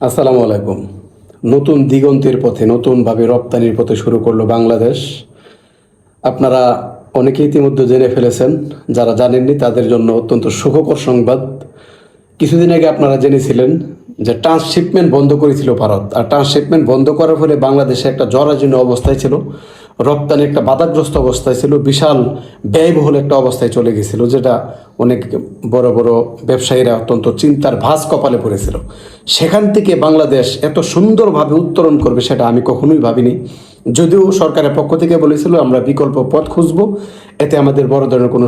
আসসালামু আলাইকুম। নতুন দিগন্তের পথে, নতুনভাবে রপ্তানির পথে শুরু করল বাংলাদেশ। আপনারা অনেকে ইতিমধ্যে জেনে ফেলেছেন, যারা জানেননি তাদের জন্য অত্যন্ত সুখকর সংবাদ। কিছুদিন আগে আপনারা জেনেছিলেন যে ট্রান্সশিপমেন্ট বন্ধ করেছিল ভারত। আর ট্রান্সশিপমেন্ট বন্ধ করার ফলে বাংলাদেশে একটা জরাজীর্ণ অবস্থায় ছিল। রপ্তানি একটা বাধাগ্রস্ত অবস্থায় ছিল, বিশাল ব্যয়বহুল একটা অবস্থায় চলে গেছিল, যেটা অনেক বড় বড় ব্যবসায়ীরা অত্যন্ত চিন্তার ভাঁজ কপালে পড়েছিল। সেখান থেকে বাংলাদেশ এত সুন্দরভাবে উত্তরণ করবে সেটা আমি কখনোই ভাবিনি। যদিও সরকারের পক্ষ থেকে বলেছিল, আমরা বিকল্প পথ খুঁজব, এতে আমাদের বড় ধরনের কোনো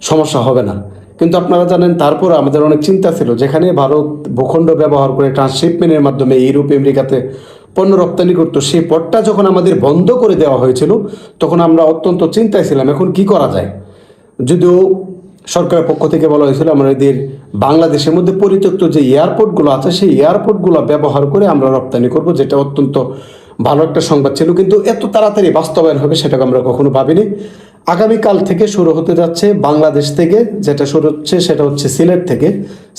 সমস্যা হবে না। কিন্তু আপনারা জানেন, তারপর আমাদের অনেক চিন্তা ছিল, যেখানে ভারত ভূখণ্ড ব্যবহার করে ট্রান্সশিপমেন্টের মাধ্যমে ইউরোপ, আমেরিকাতে পণ্য রপ্তানি করতো, সেই পথটা যখন আমাদের বন্ধ করে দেওয়া হয়েছিল, তখন আমরা অত্যন্ত চিন্তায় ছিলাম, এখন কি করা যায়? যদিও সরকারের পক্ষ থেকে বলা হয়েছিল আমাদের বাংলাদেশের মধ্যে পরিত্যক্ত যে এয়ারপোর্টগুলো আছে, সেই এয়ারপোর্টগুলো ব্যবহার করে আমরা রপ্তানি করব, যেটা অত্যন্ত ভালো একটা সংবাদ ছিল, কিন্তু এত তাড়াতাড়ি বাস্তবায়ন হবে সেটাকে আমরা কখনো ভাবিনি। আগামীকাল থেকে শুরু হতে যাচ্ছে বাংলাদেশ থেকে, যেটা শুরু হচ্ছে সেটা হচ্ছে সিলেট থেকে।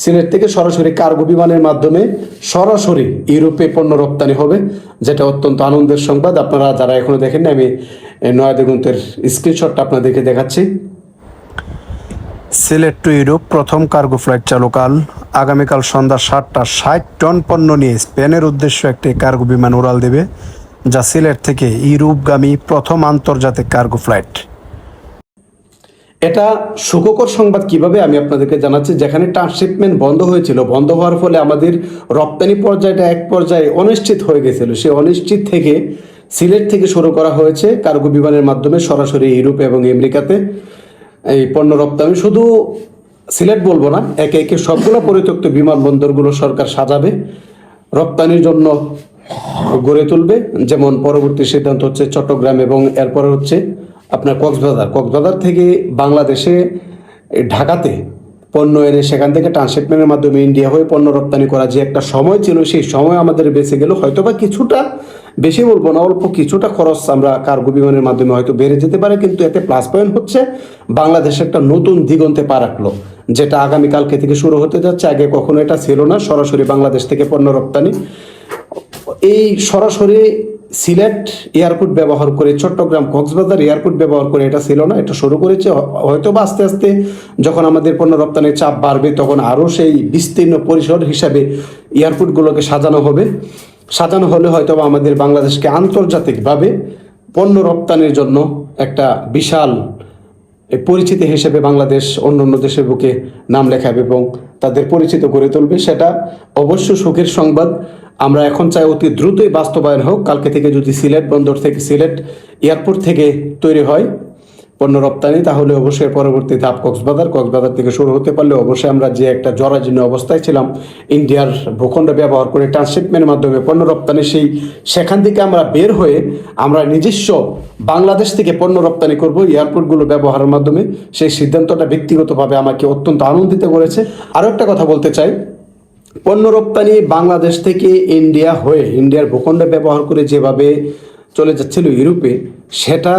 সিলেট থেকে সরাসরি কার্গো বিমানের মাধ্যমে সরাসরি ইউরোপে পণ্য রপ্তানি হবে, যেটা অত্যন্ত আনন্দের সংবাদ। আপনারা যারা এখনও দেখেননি, আমি নয়াদিগন্তের স্ক্রিনশটটা আপনাদেরকে দেখাচ্ছি। সিলেট টু ইউরোপ প্রথম কার্গো ফ্লাইট চালুকাল। আগামীকাল সন্ধ্যা সাতটা ষাট টন পণ্য নিয়ে স্পেনের উদ্দেশ্যে একটি কার্গো বিমান উড়াল দেবে, যা সিলেট থেকে ইউরোপগামী প্রথম আন্তর্জাতিক কার্গো ফ্লাইট। এটা সুখকর সংবাদ কীভাবে আমি আপনাদেরকে জানাচ্ছি? যেখানে ট্রান্সশিপমেন্ট বন্ধ হয়েছিল, বন্ধ হওয়ার ফলে আমাদের রপ্তানি পর্যায়টা এক পর্যায়ে অনিশ্চিত হয়ে গেছিল। সে অনিশ্চিত থেকে সিলেট থেকে শুরু করা হয়েছে কার্গো বিমানের মাধ্যমে সরাসরি ইউরোপ এবং আমেরিকাতে। এই পণ্য রপ্তানি শুধু সিলেট বলব না, একে একে সবগুলো পরিত্যক্ত বিমানবন্দরগুলো সরকার সাজাবে, রপ্তানির জন্য গড়ে তুলবে। যেমন পরবর্তী সিদ্ধান্ত হচ্ছে চট্টগ্রাম এবং এরপরে হচ্ছে আপনার কক্সবাজার। কক্সবাজার থেকে বাংলাদেশে ঢাকাতে পণ্য এনে সেখান থেকে ট্রান্সশিপমেন্টের মাধ্যমে ইন্ডিয়া হয়ে পণ্য রপ্তানি করা যে একটা সময় ছিল, সেই সময় আমাদের বেঁচে গেল। হয়তো বা কিছুটা বেশি বলব না, অল্প কিছুটা খরচ আমরা কার্গো বিমানের মাধ্যমে হয়তো বেড়ে যেতে পারে, কিন্তু এতে প্লাস পয়েন্ট হচ্ছে বাংলাদেশ একটা নতুন দিগন্তে পা রাখল, যেটা আগামীকালকে থেকে শুরু হতে যাচ্ছে। আগে কখনো এটা ছিল না, সরাসরি বাংলাদেশ থেকে পণ্য রপ্তানি। এই সরাসরি সিলেট এয়ারপোর্ট ব্যবহার করে, চট্টগ্রাম কক্সবাজার এয়ারপোর্ট ব্যবহার করে এটা ছিল না, এটা শুরু করেছে হয়তো বা আস্তে আস্তে যখন আমাদের পণ্য রপ্তানির চাপ বাড়বে তখন আরও সেই বিস্তীর্ণ পরিসর হিসাবে এয়ারপোর্টগুলোকে সাজানো হবে। সাজানো হলে হয়তো বা আমাদের বাংলাদেশকে আন্তর্জাতিকভাবে পণ্য রপ্তানির জন্য একটা বিশাল পরিচিতি হিসেবে বাংলাদেশ অন্য অন্য দেশের বুকে নাম লেখাবে এবং তাদের পরিচিত করে তুলবে, সেটা অবশ্য সুখের সংবাদ। আমরা এখন চাই অতি দ্রুতই বাস্তবায়ন হোক। কালকে থেকে যদি সিলেট বন্দর থেকে সিলেট এয়ারপোর্ট থেকে তৈরি হয় পণ্য রপ্তানি, তাহলে অবশ্যই পরবর্তী ধাপ কক্সবাজার কক্সবাজার থেকে শুরু হতে পারলে অবশ্যই আমরা যে একটা জরাজীর্ণ অবস্থায় ছিলাম, ইন্ডিয়ার ভূখণ্ড ব্যবহার করে ট্রান্সশিপমেন্টের মাধ্যমে পণ্য রপ্তানি, সেই সেখান থেকে আমরা বের হয়ে আমরা নিজস্ব বাংলাদেশ থেকে পণ্য রপ্তানি করব, এয়ারপোর্টগুলো ব্যবহারের মাধ্যমে। সেই সিদ্ধান্তটা ব্যক্তিগতভাবে আমাকে অত্যন্ত আনন্দিত করেছে। আরও একটা কথা বলতে চাই, পণ্য রপ্তানি বাংলাদেশ থেকে ইন্ডিয়া হয়ে, ইন্ডিয়ার ভূখণ্ড ব্যবহার করে যেভাবে চলে যাচ্ছিল ইউরোপে, সেটা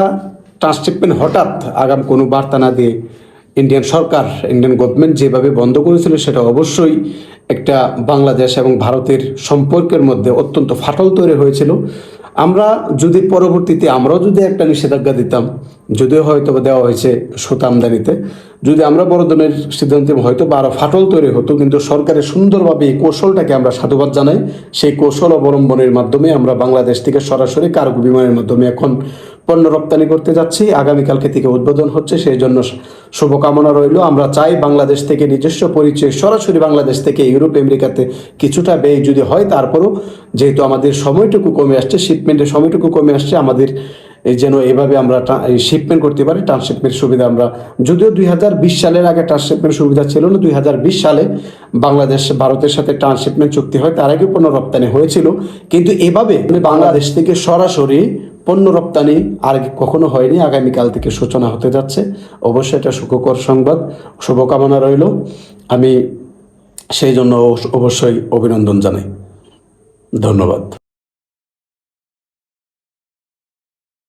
ট্রান্সশিপমেন্ট হঠাৎ আগাম কোনো বার্তা না দিয়ে ইন্ডিয়ান সরকার, ইন্ডিয়ান গভর্নমেন্ট যেভাবে বন্ধ করেছিল, সেটা অবশ্যই একটা বাংলাদেশ এবং ভারতের সম্পর্কের মধ্যে অত্যন্ত ফাটল তৈরি হয়েছিল। আমরা যদি পরবর্তীতে, আমরাও যদি একটা নিষেধাজ্ঞা দিতাম, যদিও হয়তো দেওয়া হয়েছে সুতা আমদানিতে, যদি আমরা বড় ধরনের সিদ্ধান্তে হয়তো বা আরও ফাটল তৈরি হতো, কিন্তু সরকারের সুন্দরভাবে এই কৌশলটাকে আমরা সাধুবাদ জানাই। সেই কৌশল অবলম্বনের মাধ্যমে আমরা বাংলাদেশ থেকে সরাসরি কার্গো বিমানের মাধ্যমে এখন পণ্য রপ্তানি করতে যাচ্ছি। আগামীকালকে থেকে উদ্বোধন হচ্ছে, সেই জন্য শুভকামনা রইল। আমরা চাই বাংলাদেশ থেকে নিজস্ব পরিচয়, সরাসরি বাংলাদেশ থেকে ইউরোপ, আমেরিকাতে কিছুটা ব্যয় যদি হয় তারপরও যেহেতু আমাদের সময়টুকু কমে আসছে শিপমেন্টের সময়টুকু কমে আসছে, আমাদের যেন এভাবে আমরা শিপমেন্ট করতে পারি ট্রান্সশিপমেন্ট সুবিধা আমরা যদিও দুই হাজার বিশ সালের আগে ট্রান্সশিপমেন্ট সুবিধা ছিল না, দুই হাজার বিশ সালে বাংলাদেশ, ভারতের সাথে ট্রান্সশিপমেন্ট চুক্তি হয়, তার আগে পণ্য রপ্তানি হয়েছিল। কিন্তু এভাবে বাংলাদেশ থেকে সরাসরি পণ্য রপ্তানি আর কখনো হয়নি, আগামীকাল থেকে সূচনা হতে যাচ্ছে। অবশ্যই এটা সুখকর সংবাদ। শুভকামনা রইল। আমি সেই জন্য অবশ্যই অভিনন্দন জানাই। ধন্যবাদ।